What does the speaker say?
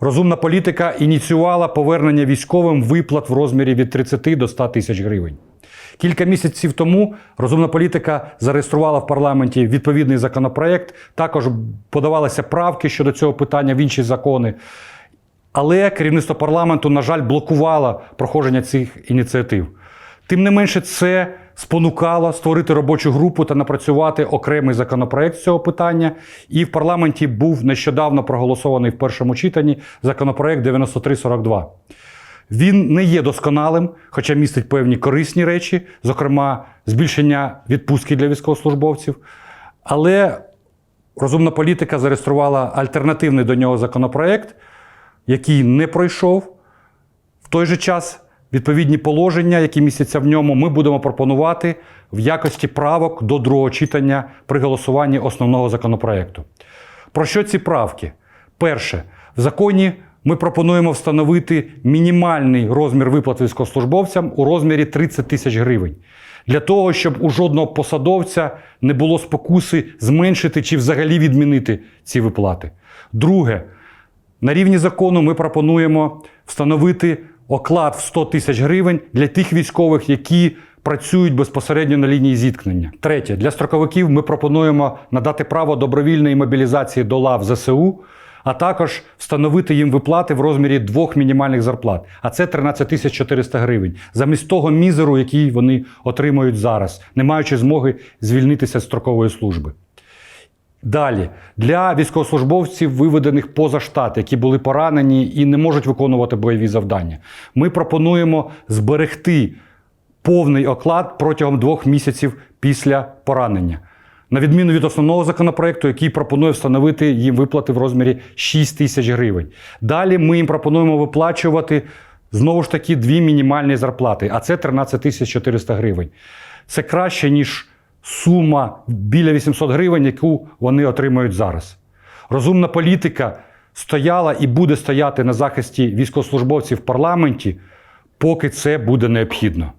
Розумна політика ініціювала повернення військовим виплат в розмірі від 30 до 100 тисяч гривень. Кілька місяців тому розумна політика зареєструвала в парламенті відповідний законопроект. Також подавалися правки щодо цього питання в інші закони. Але керівництво парламенту, на жаль, блокувало проходження цих ініціатив. Тим не менше, це спонукало створити робочу групу та напрацювати окремий законопроект з цього питання. І в парламенті був нещодавно проголосований в першому читанні законопроект 9342. Він не є досконалим, хоча містить певні корисні речі, зокрема, збільшення відпустки для військовослужбовців. Але розумна політика зареєструвала альтернативний до нього законопроект, який не пройшов. В той же час відповідні положення, які містяться в ньому, ми будемо пропонувати в якості правок до другого читання при голосуванні основного законопроекту. Про що ці правки? Перше, в законі ми пропонуємо встановити мінімальний розмір виплат військовослужбовцям у розмірі 30 тисяч гривень. Для того, щоб у жодного посадовця не було спокуси зменшити чи взагалі відмінити ці виплати. Друге, на рівні закону ми пропонуємо встановити оклад в 100 тисяч гривень для тих військових, які працюють безпосередньо на лінії зіткнення. Третє, для строковиків ми пропонуємо надати право добровільної мобілізації до лав ЗСУ, а також встановити їм виплати в розмірі двох мінімальних зарплат. А це 13 тисяч 400 гривень, замість того мізеру, який вони отримують зараз, не маючи змоги звільнитися з строкової служби. Далі для військовослужбовців, виведених поза штат, які були поранені і не можуть виконувати бойові завдання, ми пропонуємо зберегти повний оклад протягом двох місяців після поранення. На відміну від основного законопроекту, який пропонує встановити їм виплати в розмірі 6 тисяч гривень. Далі ми їм пропонуємо виплачувати знову ж таки дві мінімальні зарплати, а це 13 тисяч 400 гривень. Це краще, ніж сума біля 800 гривень, яку вони отримують зараз. Розумна політика стояла і буде стояти на захисті військовослужбовців в парламенті, поки це буде необхідно.